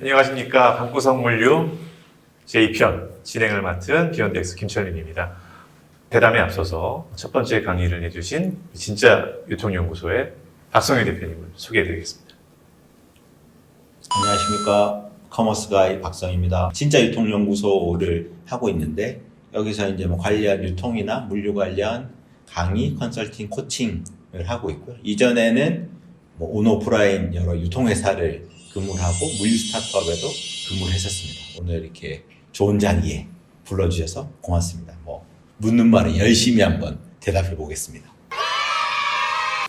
안녕하십니까. 방구석 물류 제2편 진행을 맡은 비욘드엑스 김철민입니다. 대담에 앞서서 첫 번째 강의를 해주신 진짜 유통연구소의 박성희 대표님을 소개해드리겠습니다. 안녕하십니까. 커머스 가이 박성입니다. 진짜 유통연구소를 하고 있는데 여기서 이제 뭐 관련 유통이나 물류 관련 강의, 컨설팅, 코칭을 하고 있고요. 이전에는 뭐 온오프라인 여러 유통회사를 근무를 하고 물류 스타트업에도 근무를 했었습니다. 오늘 이렇게 좋은 자리에 불러주셔서 고맙습니다. 뭐 묻는 말에 열심히 한번 대답해 보겠습니다.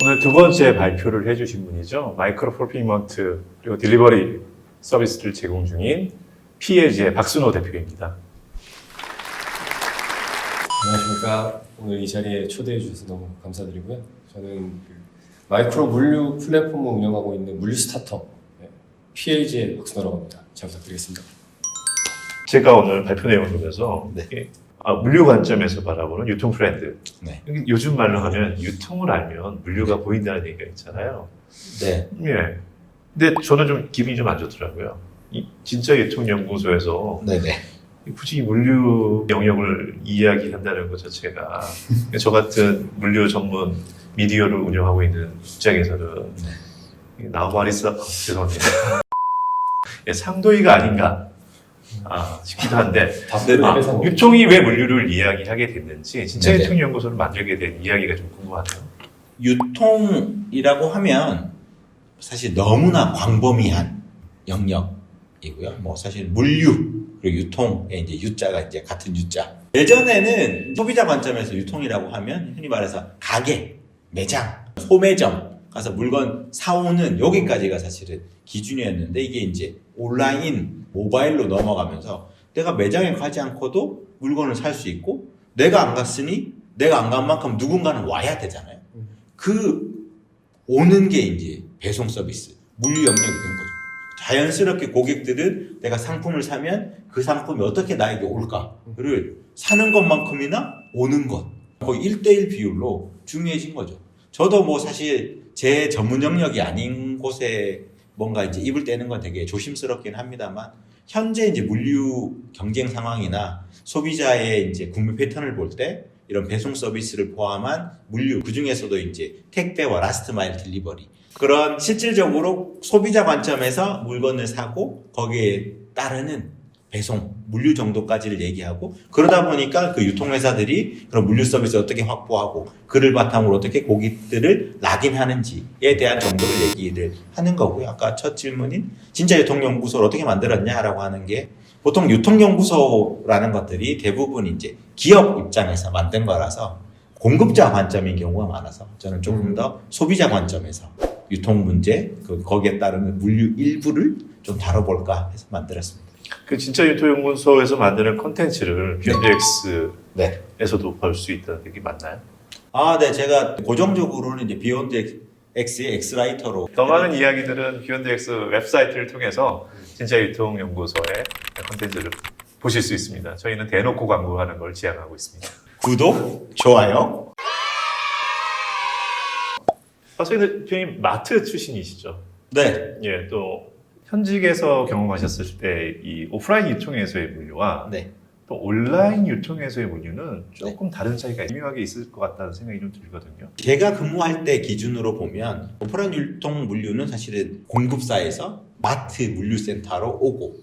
오늘 두 번째 발표를 해주신 분이죠. 마이크로 풀피먼트 그리고 딜리버리 서비스를 제공 중인 PLG의 박순호 대표입니다. 안녕하십니까. 오늘 이 자리에 초대해 주셔서 너무 감사드리고요. 저는 그 마이크로 물류 플랫폼을 운영하고 있는 물류 스타트업 네, PLG의 박순호라고 합니다. 잘 부탁드리겠습니다. 제가 오늘 발표 내용을 보면서 네. 아, 물류 관점에서 바라보는 유통 트렌드. 네. 요즘 말로 하면 유통을 알면 물류가 보인다는 얘기가 있잖아요. 네. 예. 근데 저는 좀 기분이 좀 안 좋더라고요. 이 진짜 유통연구소에서 네네. 굳이 물류 영역을 이야기한다는 것 자체가 저 같은 물류 전문 미디어를 운영하고 있는 입장에서는 나와리스 죄송합니다. 예, 상도이가 아닌가 아, 싶기도 한데 아, 유통이 왜 물류를 이야기하게 됐는지 진짜 네네. 유통 연구소를 만들게 된 이야기가 좀 궁금하네요. 유통이라고 하면 사실 너무나 광범위한 영역이고요. 뭐 사실 물류 그리고 유통의 이제 유자가 이제 같은 유자. 예전에는 소비자 관점에서 유통이라고 하면 흔히 말해서 가게, 매장, 소매점 가서 물건 사오는 여기까지가 사실은 기준이었는데 이게 이제 온라인 모바일로 넘어가면서 내가 매장에 가지 않고도 물건을 살 수 있고 내가 안 갔으니 내가 안 간 만큼 누군가는 와야 되잖아요. 그 오는 게 이제 배송 서비스, 물류 영역이 된 거죠. 자연스럽게 고객들은 내가 상품을 사면 그 상품이 어떻게 나에게 올까를 사는 것만큼이나 오는 것. 거의 1대1 비율로 중요해진 거죠. 저도 뭐 사실 제 전문 영역이 아닌 곳에 뭔가 이제 입을 떼는 건 되게 조심스럽긴 합니다만 현재 이제 물류 경쟁 상황이나 소비자의 이제 구매 패턴을 볼 때 이런 배송 서비스를 포함한 물류 그 중에서도 이제 택배와 라스트 마일 딜리버리. 그런 실질적으로 소비자 관점에서 물건을 사고 거기에 따르는 배송 물류 정도까지를 얘기하고 그러다 보니까 그 유통회사들이 그런 물류 서비스 어떻게 확보하고 그를 바탕으로 어떻게 고객들을 락인하는지에 대한 정도를 얘기를 하는 거고요. 아까 첫 질문인 진짜 유통연구소를 어떻게 만들었냐라고 하는 게 보통 유통연구소라는 것들이 대부분 이제 기업 입장에서 만든 거라서 공급자 관점인 경우가 많아서 저는 조금 더 소비자 관점에서 유통 문제 그 거기에 따르는 물류 일부를 좀 다뤄볼까 해서 만들었습니다. 그 진짜 유통연구소에서 만드는 컨텐츠를 비욘드엑스에서도 네. 볼 수 있다는 얘기 맞나요? 아, 네, 제가 고정적으로는 이제 비욘드 X의 엑스라이터로 더 많은 이야기들은 비욘드엑스 웹사이트를 통해서 진짜 유통 연구소의 컨텐츠를 보실 수 있습니다. 저희는 대놓고 광고하는 걸 지향하고 있습니다. 구독, 좋아요. 대표님 마트 출신이시죠? 네, 예, 또 현직에서 경험하셨을 때 이 오프라인 유통에서의 물류와 네. 또 온라인 유통에서의 물류는 조금 다른 차이가 미묘하게 있을 것 같다는 생각이 좀 들거든요. 제가 근무할 때 기준으로 보면 오프라인 유통 물류는 사실은 공급사에서 마트 물류센터로 오고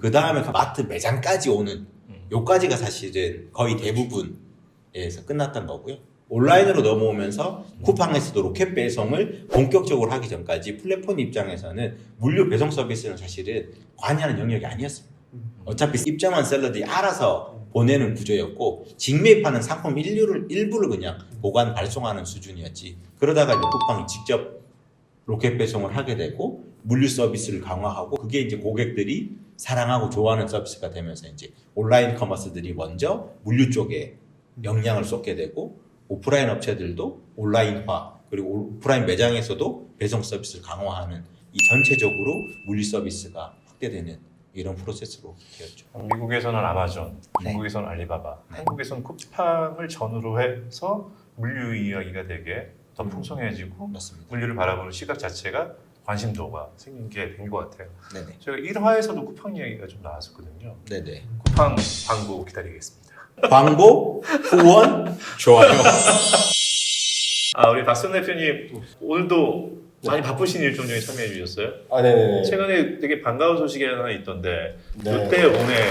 그 다음에 그 마트 매장까지 오는 요까지가 사실은 거의 대부분에서 끝났던 거고요. 온라인으로 넘어오면서 쿠팡에서도 로켓 배송을 본격적으로 하기 전까지 플랫폼 입장에서는 물류 배송 서비스는 사실은 관여하는 영역이 아니었습니다. 어차피 입장한 셀러들이 알아서 보내는 구조였고 직매입하는 상품 일류를 일부를 그냥 보관 발송하는 수준이었지. 그러다가 이제 쿠팡이 직접 로켓 배송을 하게 되고 물류 서비스를 강화하고 그게 이제 고객들이 사랑하고 좋아하는 서비스가 되면서 이제 온라인 커머스들이 먼저 물류 쪽에 영향을 쏟게 되고 오프라인 업체들도 온라인화 그리고 오프라인 매장에서도 배송 서비스를 강화하는 이 전체적으로 물류 서비스가 확대되는 이런 프로세스로 되었죠. 미국에서는 아마존, 네. 중국에서는 알리바바, 네. 한국에서는 쿠팡을 전후로 해서 물류 이야기가 되게 더 음. 풍성해지고 맞습니다. 물류를 바라보는 시각 자체가 관심도가 생긴 게 된 것 같아요. 네네. 저희가 1화에서도 쿠팡 이야기가 좀 나왔었거든요. 네네. 쿠팡 광고 기다리겠습니다. 광고, 후원, 좋아요. 아 우리 박선 대표님 오늘도 많이 바쁘신 일정 중에 참여해 주셨어요? 아, 네네네. 최근에 되게 반가운 소식이 하나 있던데 네. 롯데온에서 네.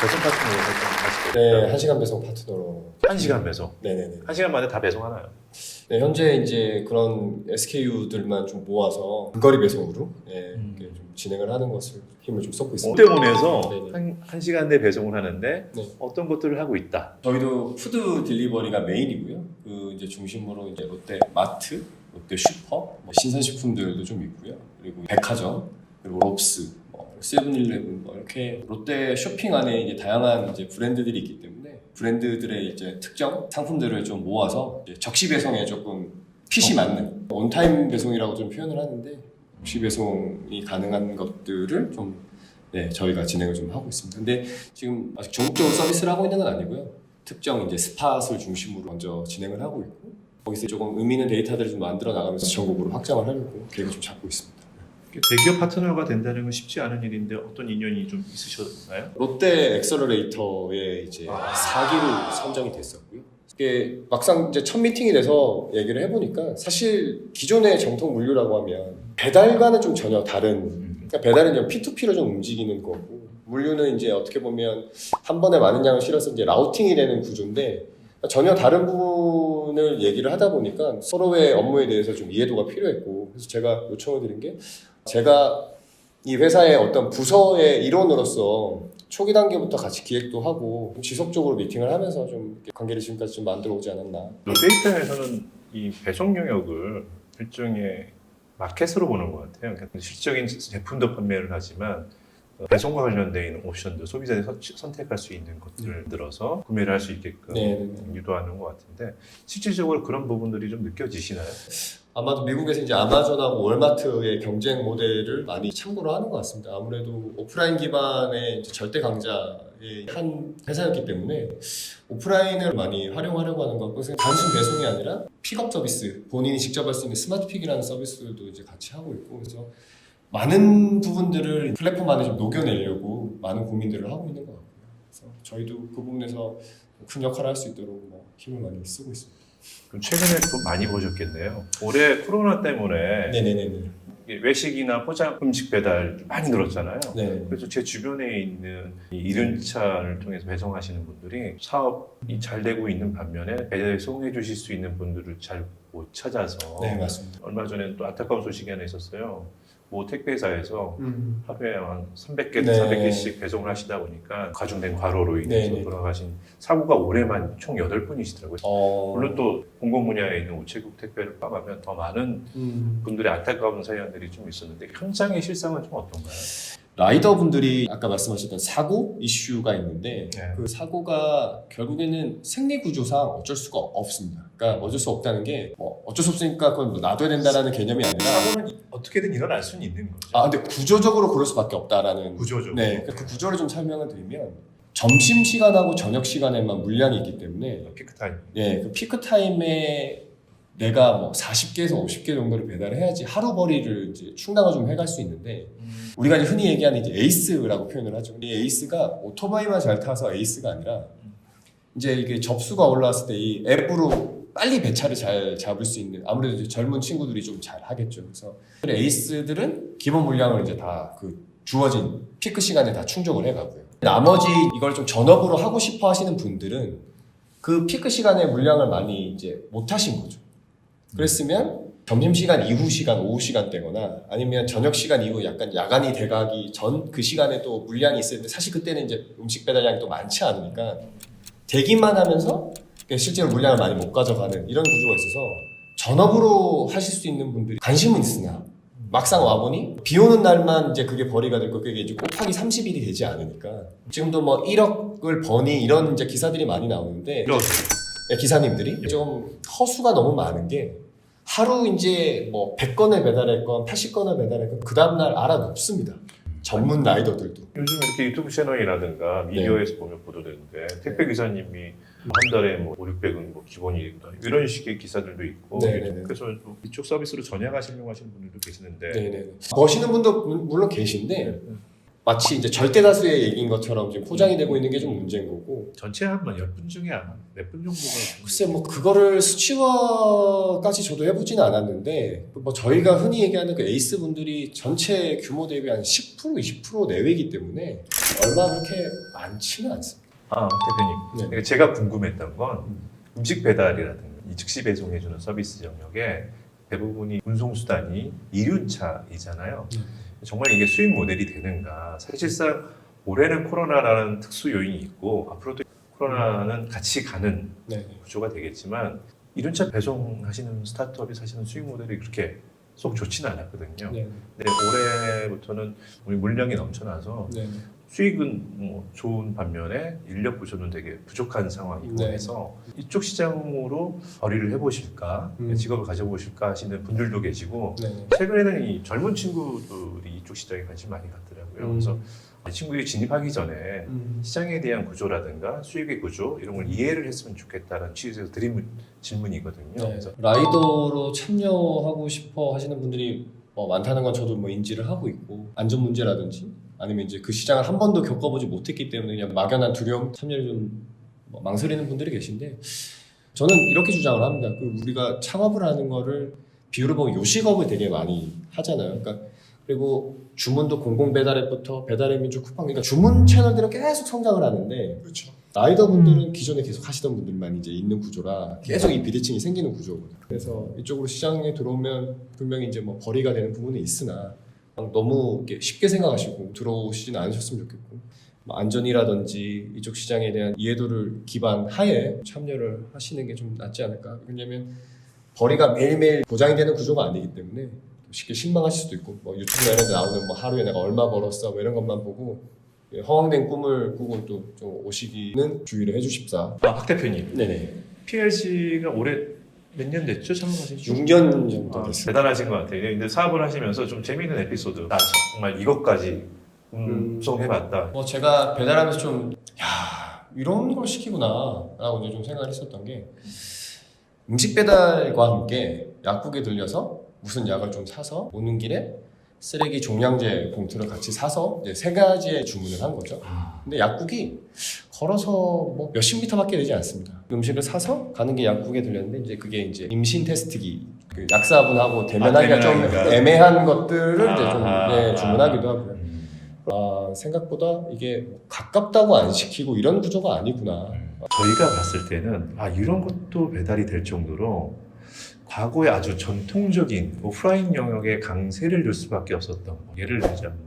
배송 파트너로 활동하시고 네, 한 시간 배송 파트너로. 한 시간 배송. 네네네. 한 시간 만에 다 배송하나요? 네, 현재 이제 그런 SKU들만 좀 모아서 근거리 배송으로 예, 음. 이렇게 좀 진행을 하는 것을 힘을 좀 쏟고 있습니다. 네네. 한, 한 시간 내 배송을 하는데 네. 어떤 것들을 하고 있다. 저희도 푸드 딜리버리가 메인이고요. 그 이제 중심으로 이제 롯데 마트, 롯데 슈퍼, 뭐 신선식품들도 좀 있고요. 그리고 백화점, 그리고 롭스, 뭐 세븐일레븐 뭐 이렇게 롯데 쇼핑 안에 이제 다양한 이제 브랜드들이 있기 때문에 브랜드들의 이제 특정 상품들을 좀 모아서 이제 적시 배송에 조금 핏이 맞는 온타임 배송이라고 좀 표현을 하는데 적시 배송이 가능한 것들을 좀 네, 저희가 진행을 좀 하고 있습니다. 근데 지금 아직 전국적으로 서비스를 하고 있는 건 아니고요. 특정 이제 스팟을 중심으로 먼저 진행을 하고 있고 거기서 조금 의미 있는 데이터들을 좀 만들어 나가면서 전국으로 확장을 하려고 계획을 좀 잡고 있습니다. 대기업 파트너가 된다는 건 쉽지 않은 일인데 어떤 인연이 좀 있으셨나요? 롯데 엑셀러레이터에 이제 4기로 선정이 됐었고요. 이게 막상 이제 첫 미팅이 돼서 얘기를 해보니까 사실 기존의 정통 물류라고 하면 배달과는 좀 전혀 다른 그러니까 배달은 그냥 P2P로 좀 움직이는 거고 물류는 이제 어떻게 보면 한 번에 많은 양을 실어서 이제 라우팅이 되는 구조인데 전혀 다른 부분을 얘기를 하다 보니까 서로의 업무에 대해서 좀 이해도가 필요했고 그래서 제가 요청을 드린 게 제가 이 회사의 어떤 부서의 일원으로서 초기 단계부터 같이 기획도 하고 지속적으로 미팅을 하면서 좀 관계를 지금까지 좀 만들어 오지 않았나. 롯데 입장에서는 이 배송 영역을 일종의 마켓으로 보는 것 같아요. 그러니까 실적인 제품도 판매를 하지만 어, 배송과 있는 옵션도 소비자들이 선- 선택할 수 있는 것들을 들어서 구매를 할 수 있게끔 네, 네, 네. 유도하는 것 같은데 실질적으로 그런 부분들이 좀 느껴지시나요? 아마도 미국에서 이제 아마존하고 월마트의 경쟁 모델을 많이 참고를 하는 것 같습니다. 아무래도 오프라인 기반의 절대 강자의 한 회사였기 때문에 오프라인을 많이 활용하려고 하는 건 그것은 단순 배송이 아니라 픽업 서비스, 본인이 직접 할 수 있는 스마트 픽이라는 서비스도 이제 같이 하고 있고 그래서 많은 부분들을 플랫폼 안에 좀 녹여내려고 많은 고민들을 하고 있는 것 같고요. 그래서 저희도 그 부분에서 큰 역할을 할 수 있도록 뭐 힘을 많이 쓰고 있습니다. 그럼 최근에 또 많이 보셨겠네요. 올해 코로나 때문에 네네네네. 이게 외식이나 포장 음식 배달 많이 늘었잖아요. 네. 그래서 제 주변에 있는 이 이륜차를 통해서 배송하시는 분들이 사업이 잘 되고 있는 반면에 배송해 주실 수 있는 분들을 잘 못 찾아서 네 맞습니다. 얼마 전에 또 안타까운 소식이 하나 있었어요. 모 택배사에서 음. 하루에 한 300개, 네. 400개씩 배송을 하시다 보니까 가중된 과로로 인해서 네, 네. 돌아가신 사고가 올해만 총 8분이시더라고요. 어. 물론 또 공공 분야에 있는 우체국 택배를 포함하면 더 많은 음. 분들의 안타까운 사연들이 좀 있었는데 현장의 실상은 좀 어떤가요? 라이더 분들이 아까 말씀하셨던 사고 이슈가 있는데 네. 그 사고가 결국에는 생리 구조상 어쩔 수가 없습니다. 그러니까 어쩔 수 없다는 게 뭐 어쩔 수 없으니까 그건 뭐 놔둬야 된다라는 개념이 아니라 사고는 어떻게든 일어날 수는 있는 거죠. 아 근데 구조적으로 그럴 수밖에 없다라는 구조적으로. 네, 그 구조를 좀 설명을 드리면 점심 시간하고 저녁 시간에만 물량이 있기 때문에 피크 타임. 예, 그 피크 타임에 내가 뭐 40개에서 50개 정도를 배달을 해야지 하루 벌이를 이제 충당을 좀 해갈 수 있는데 우리가 이제 흔히 얘기하는 이제 에이스라고 표현을 하죠. 근데 이 에이스가 오토바이만 잘 타서 에이스가 아니라 이제 이게 접수가 올라왔을 때 이 앱으로 빨리 배차를 잘 잡을 수 있는 아무래도 젊은 친구들이 좀 잘 하겠죠. 그래서 에이스들은 기본 물량을 이제 다 그 주어진 피크 시간에 다 충족을 해가고요. 나머지 이걸 좀 전업으로 하고 싶어 하시는 분들은 그 피크 시간에 물량을 많이 이제 못 하신 거죠. 그랬으면 점심 시간 이후 시간 오후 시간대거나 아니면 저녁 시간 이후 약간 야간이 돼가기 전 그 시간에 또 물량이 있을 때 사실 그때는 이제 음식 배달량이 또 많지 않으니까 대기만 하면서 실제로 물량을 많이 못 가져가는 이런 구조가 있어서 전업으로 하실 수 있는 분들이 관심은 있으나 막상 와보니 비 오는 날만 이제 그게 벌이가 될거 그게 이제 곱하기 30일이 되지 않으니까 지금도 뭐 1억을 버니 이런 이제 기사들이 많이 나오는데 네, 기사님들이 좀 허수가 너무 많은 게 하루 이제 뭐 100건을 배달했건 80건을 배달했건 그 다음날 알아놓습니다. 전문 라이더들도. 요즘 이렇게 유튜브 채널이라든가 미디어에서 보면 보도되는데 택배 기사님이 한 달에 뭐 5, 600은 뭐 기본이 이런 식의 기사들도 있고 네네네. 그래서 또 이쪽 서비스로 전향하시려고 하시는 분들도 계시는데 네네. 버시는 분도 물- 물론 계신데 마치 이제 절대 다수의 얘기인 것처럼 지금 포장이 되고 있는 게 좀 문제인 거고. 전체 한 10분 중에 아마 몇분 정도가 글쎄 뭐 그거를 수치화까지 저도 해보지는 않았는데 뭐 저희가 흔히 얘기하는 그 에이스 분들이 전체 규모 대비 한 10% 20% 내외이기 때문에 얼마 그렇게 많지는 않습니다. 아 대표님 네. 그러니까 제가 궁금했던 건 음식 배달이라든가 이 즉시 배송해주는 서비스 영역에 대부분이 운송수단이 이륜차이잖아요. 네. 정말 이게 수익 모델이 되는가. 사실상 올해는 코로나라는 특수 요인이 있고 앞으로도 코로나는 같이 가는 네. 구조가 되겠지만 이륜차 배송하시는 스타트업이 사실은 수익 모델이 그렇게 속 좋지는 않았거든요. 네. 근데 올해부터는 우리 물량이 넘쳐나서 네. 수익은 뭐 좋은 반면에 인력 구조는 되게 부족한 상황이고 네. 해서 이쪽 시장으로 거리를 해보실까 음. 직업을 가져보실까 하시는 분들도 계시고 네. 최근에는 이 젊은 친구들이 이쪽 시장에 관심 많이 갖더라고요. 음. 그래서 이 친구들이 진입하기 전에 음. 시장에 대한 구조라든가 수익의 구조 이런 걸 이해를 했으면 좋겠다는 취지에서 드린 질문이거든요. 네. 그래서 라이더로 참여하고 싶어 하시는 분들이 뭐 많다는 건 저도 뭐 인지를 하고 있고 안전 문제라든지 아니면 이제 그 시장을 한 번도 겪어보지 못했기 때문에 그냥 막연한 두려움 참여를 좀뭐 망설이는 분들이 계신데 저는 이렇게 주장을 합니다. 그 우리가 창업을 하는 거를 비유를 보면 요식업을 되게 많이 하잖아요. 그러니까 그리고 주문도 공공 배달앱부터 배달의 민족 쿠팡 그러니까 주문 채널들은 계속 성장을 하는데 그렇죠. 라이더 분들은 기존에 계속 하시던 분들만 이제 있는 구조라 계속 이 비대칭이 생기는 구조거든요. 그래서 이쪽으로 시장에 들어오면 분명히 이제 뭐 벌이가 되는 부분은 있으나 너무 쉽게 생각하시고 들어오시진 않으셨으면 좋겠고 뭐 안전이라든지 이쪽 시장에 대한 이해도를 기반 하에 참여를 하시는 게 좀 낫지 않을까. 왜냐면 벌이가 매일매일 보장이 되는 구조가 아니기 때문에 쉽게 실망하실 수도 있고 뭐 유튜브나 이런 데 나오는 뭐 하루에 내가 얼마 벌었어 뭐 이런 것만 보고 예, 허황된 꿈을 꾸고 또 좀 오시기는 주의를 해주십사. 아, 박 대표님 네네. PLC가 올해 몇 년 됐죠? 창업하신 지? 6년 정도 아, 됐습니다. 대단하신 것 같아요. 근데 사업을 하시면서 좀 재미있는 에피소드. 나 정말 이것까지 음성해봤다. 뭐 제가 배달하면서 좀, 야, 이런 걸 시키구나, 라고 이제 좀 생각을 했었던 게, 음식 배달과 함께 약국에 들려서 무슨 약을 좀 사서 오는 길에 쓰레기 종량제 봉투를 같이 사서 이제 세 가지의 주문을 한 거죠. 근데 약국이 걸어서 뭐 몇십 미터밖에 되지 않습니다. 음식을 사서 가는 게 약국에 들렸는데 이제 그게 이제 임신 테스트기 그 약사분하고 대면하기가 아, 좀 대면하기가. 애매한 것들을 이제 좀 아하. 네, 주문하기도 하고요. 아, 생각보다 이게 가깝다고 안 시키고 이런 구조가 아니구나. 저희가 봤을 때는 아 이런 것도 배달이 될 정도로 과거에 아주 전통적인 오프라인 영역에 강세를 둘 수밖에 없었던 거. 예를 들자면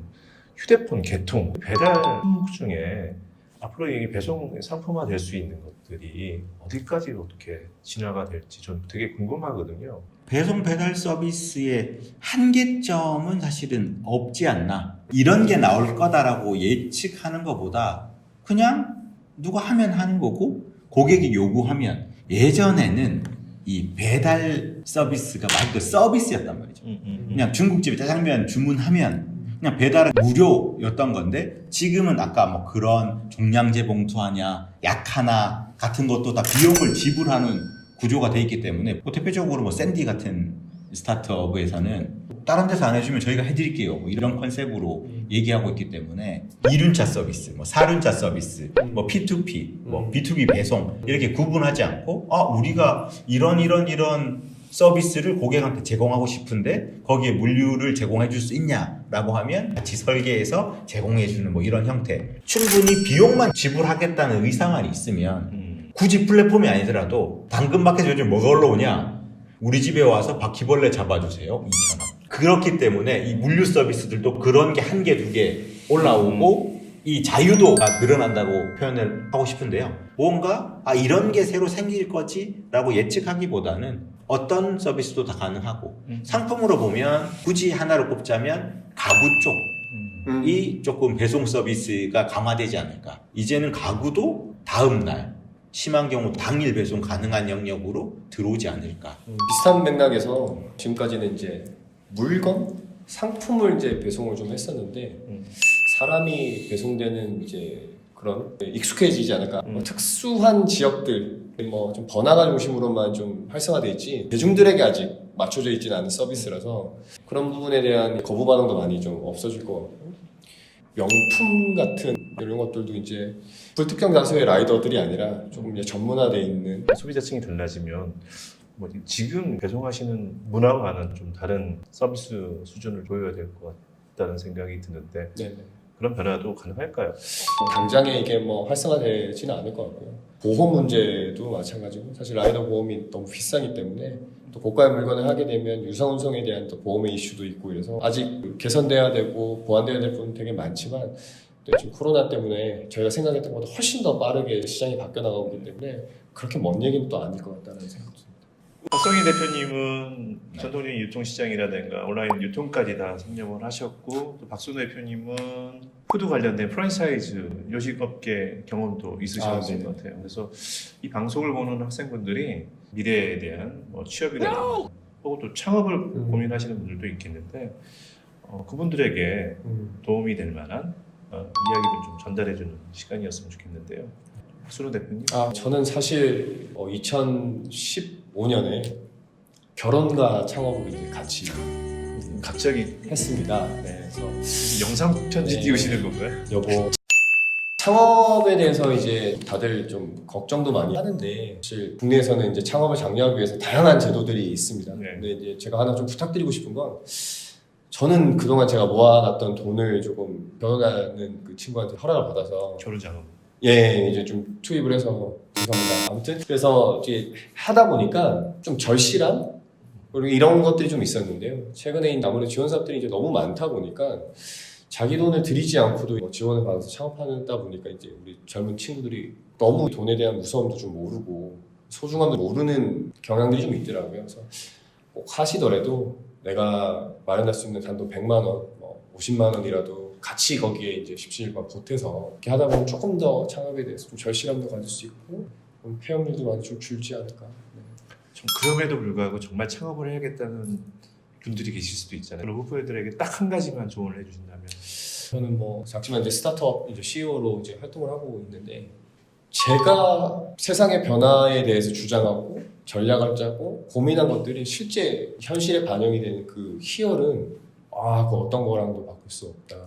휴대폰 개통 배달 품목 중에 앞으로 이 배송 상품화 될 수 있는 것들이 어디까지 어떻게 진화가 될지 전 되게 궁금하거든요. 배송 배달 서비스의 한계점은 사실은 없지 않나. 이런 게 나올 거다라고 예측하는 것보다 그냥 누가 하면 하는 거고 고객이 요구하면 예전에는 이 배달 서비스가 말 그대로 서비스였단 말이죠. 그냥 중국집에 짜장면 주문하면 그냥 배달은 무료였던 건데 지금은 아까 뭐 그런 종량제 봉투 하냐 약 하나 같은 것도 다 비용을 지불하는 구조가 돼 있기 때문에 뭐 대표적으로 뭐 샌디 같은 스타트업에서는 다른 데서 안 해주면 저희가 해드릴게요 뭐 이런 컨셉으로 얘기하고 있기 때문에 이륜차 서비스, 뭐 사륜차 서비스, 뭐 P2P, 뭐 음. B2B 배송 이렇게 구분하지 않고 아 우리가 이런 이런 이런 서비스를 고객한테 제공하고 싶은데 거기에 물류를 제공해 줄 수 있냐라고 하면 같이 설계해서 제공해 주는 뭐 이런 형태. 충분히 비용만 지불하겠다는 의사만 있으면 음. 굳이 플랫폼이 아니더라도 당근마켓에 요즘 뭐가 올라오냐? 우리 집에 와서 바퀴벌레 잡아주세요 2,000원. 그렇기 때문에 이 물류 서비스들도 그런 게 한 개 두개 올라오고 이 자유도가 늘어난다고 표현을 하고 싶은데요 뭔가 아 이런 게 새로 생길 거지라고 예측하기보다는 어떤 서비스도 다 가능하고 음. 상품으로 보면 굳이 하나를 꼽자면 가구 쪽 음. 이 조금 배송 서비스가 강화되지 않을까. 이제는 가구도 다음 날 심한 경우 당일 배송 가능한 영역으로 들어오지 않을까. 음, 비슷한 맥락에서 지금까지는 이제 물건, 상품을 이제 배송을 좀 했었는데 음. 사람이 배송되는 이제 그런 익숙해지지 않을까. 음. 뭐 특수한 지역들, 뭐 좀 번화가 중심으로만 좀 활성화돼 있지 대중들에게 아직 맞춰져 있지는 않은 서비스라서 그런 부분에 대한 거부 반응도 많이 좀 없어질 것 같고 명품 같은 이런 것들도 이제 불특정 다수의 라이더들이 아니라 조금 이제 전문화돼 있는 소비자층이 달라지면 뭐 지금 배송하시는 문화와는 좀 다른 서비스 수준을 보여야 될 것 같다는 생각이 드는데 네네. 그런 변화도 가능할까요? 당장에 이게 뭐 활성화되지는 않을 것 같고요. 보험 문제도 마찬가지고 사실 라이더 보험이 너무 비싸기 때문에 또 고가의 물건을 하게 되면 유상 운송에 대한 또 보험의 이슈도 있고 이래서 아직 개선돼야 되고 보완돼야 될 부분 되게 많지만 또 지금 코로나 때문에 저희가 생각했던 것보다 훨씬 더 빠르게 시장이 바뀌어 나가고 있기 때문에 그렇게 먼 얘기는 또 아닐 것 같다는 생각이 듭니다. 박성희 대표님은 네. 전통적인 유통시장이라든가 온라인 유통까지 다 섭렵을 하셨고 또 박순호 대표님은 푸드 관련된 프랜차이즈 요식업계 경험도 있으셨을 아, 네네. 것 같아요. 그래서 이 방송을 보는 학생분들이 미래에 대한 뭐 취업이라든가 혹은 또 창업을 음. 고민하시는 분들도 있겠는데 어, 그분들에게 도움이 될 만한 어, 이야기들 좀 전달해주는 시간이었으면 좋겠는데요. 박순호 대표님. 아, 저는 사실 2015년에 결혼과 창업을 이제 같이 갑자기 했습니다. 네, 그래서 영상 편지 네. 띄우시는 건가요? 여보 창업에 대해서 이제 다들 좀 걱정도 많이 하는데 사실 국내에서는 이제 창업을 장려하기 위해서 다양한 제도들이 있습니다. 네. 근데 이제 제가 하나 좀 부탁드리고 싶은 건 저는 그동안 제가 모아놨던 돈을 조금 결혼하는 그 친구한테 허락을 받아서 결혼 작업. 예 이제 좀 투입을 해서 죄송합니다. 아무튼 그래서 이제 하다 보니까 좀 절실함 그리고 이런 것들이 좀 있었는데요. 최근에 아무래도 지원 사업들이 이제 너무 많다 보니까 자기 돈을 들이지 않고도 뭐 지원을 받아서 창업하다 보니까 이제 우리 젊은 친구들이 너무 돈에 대한 무서움도 좀 모르고 소중함도 모르는 경향들이 좀 있더라고요. 그래서 꼭 하시더라도 내가 마련할 수 있는 단돈 100만 원, 뭐 50만 원이라도 같이 거기에 이제 십시일반 보태서 이렇게 하다 보면 조금 더 창업에 대해서 좀 절실함도 가질 수 있고 좀 폐업률도 많이 좀 줄지 않을까. 네. 좀 그럼에도 불구하고 정말 창업을 해야겠다는 분들이 계실 수도 있잖아요. 그런 후보들에게 딱 한 가지만 조언을 해주신다면 저는 뭐 작지만 이제 스타트업 이제 CEO로 이제 활동을 하고 있는데 제가 세상의 변화에 대해서 주장하고 전략을 짜고 고민한 것들이 실제 현실에 반영이 되는 그 희열은 아, 그 어떤 거랑도 바꿀 수 정말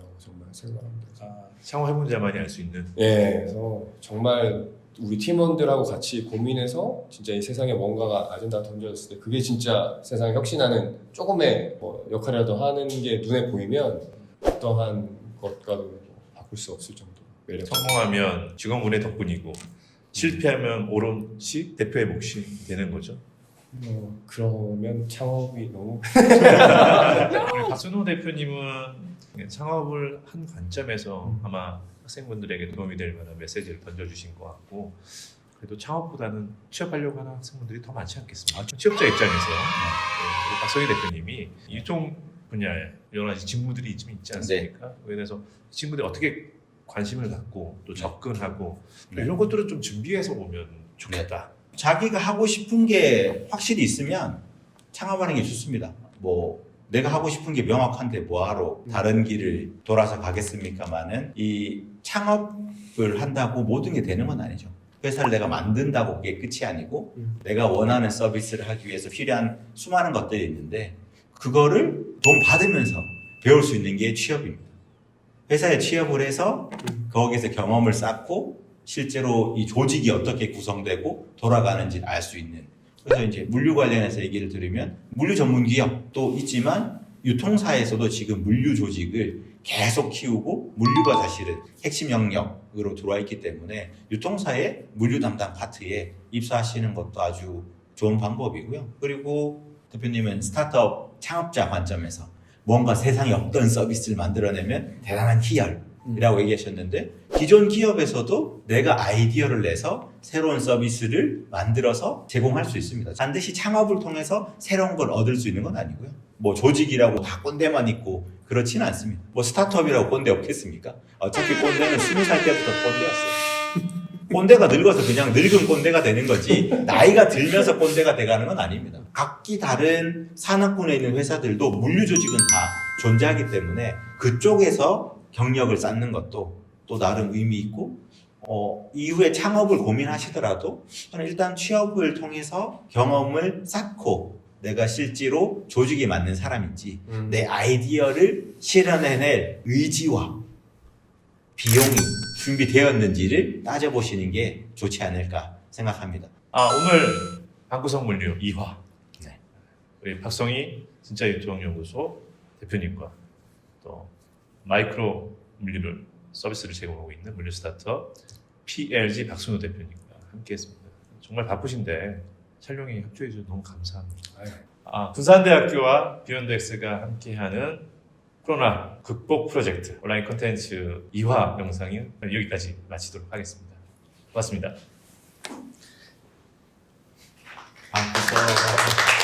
생각합니다. 창업해본 자만이 알 수 있는 예, 그래서 정말 우리 팀원들하고 같이 고민해서 진짜 이 세상에 뭔가가 아젠다 던져졌을 때 그게 진짜 세상 혁신하는 조금의 뭐 역할이라도 하는 게 눈에 보이면 어떠한 것과도 바꿀 수 없을 정도 매력. 성공하면 직원분의 덕분이고 실패하면 오롯이 대표의 몫이 되는 거죠. 어, 그러면 창업이 너무 우리 박순호 대표님은 창업을 한 관점에서 음. 아마 학생분들에게 도움이 될 만한 메시지를 던져주신 것 같고 그래도 창업보다는 취업하려고 하는 학생분들이 더 많지 않겠습니까? 취업자 입장에서 네, 우리 박성희 대표님이 유통 분야에 여러 가지 직무들이 좀 있지 않습니까? 그에 대해서 친구들이 어떻게 관심을 갖고 또 네. 접근하고 네. 이런 것들은 좀 준비해서 보면 좋겠다. 자기가 하고 싶은 게 확실히 있으면 창업하는 게 좋습니다. 뭐 내가 하고 싶은 게 명확한데 뭐하러 다른 길을 돌아서 가겠습니까마는 이 창업을 한다고 모든 게 되는 건 아니죠. 회사를 내가 만든다고 그게 끝이 아니고 음. 내가 원하는 서비스를 하기 위해서 필요한 수많은 것들이 있는데 그거를 돈 받으면서 배울 수 있는 게 취업입니다. 회사에 취업을 해서 거기서 경험을 쌓고 실제로 이 조직이 어떻게 구성되고 돌아가는지 알 수 있는 그래서 이제 물류 관련해서 얘기를 들으면 물류 전문 기업도 있지만 유통사에서도 지금 물류 조직을 계속 키우고 물류가 사실은 핵심 영역으로 들어와 있기 때문에 유통사의 물류 담당 파트에 입사하시는 것도 아주 좋은 방법이고요. 그리고 대표님은 스타트업 창업자 관점에서 뭔가 세상에 없던 서비스를 만들어내면 대단한 희열이라고 얘기하셨는데 기존 기업에서도 내가 아이디어를 내서 새로운 서비스를 만들어서 제공할 수 있습니다. 반드시 창업을 통해서 새로운 걸 얻을 수 있는 건 아니고요. 뭐 조직이라고 다 꼰대만 있고 그렇지는 않습니다. 뭐 스타트업이라고 꼰대 없겠습니까? 어차피 꼰대는 스무 살 때부터 꼰대였어요. 꼰대가 늙어서 그냥 늙은 꼰대가 되는 거지 나이가 들면서 꼰대가 돼가는 건 아닙니다. 각기 다른 산업군에 있는 회사들도 물류 조직은 다 존재하기 때문에 그쪽에서 경력을 쌓는 것도 또 나름 의미 있고 어, 이후에 창업을 고민하시더라도 저는 일단 취업을 통해서 경험을 쌓고 내가 실제로 조직에 맞는 사람인지 음. 내 아이디어를 실현해낼 의지와 비용이 준비되었는지를 따져보시는 게 좋지 않을까 생각합니다. 아 오늘 방구석 물류 2화 네. 우리 박성희 진짜 유통연구소 대표님과 또 마이크로 물류를 서비스를 제공하고 있는 물류 스타트업 PLG 박순호 대표님과 함께했습니다. 정말 바쁘신데 촬영에 협조해 주셔서 너무 감사합니다. 아, 부산대학교와 비욘드엑스가 함께하는 코로나 극복 프로젝트 온라인 콘텐츠 2화 영상은 여기까지 마치도록 하겠습니다. 고맙습니다. 아,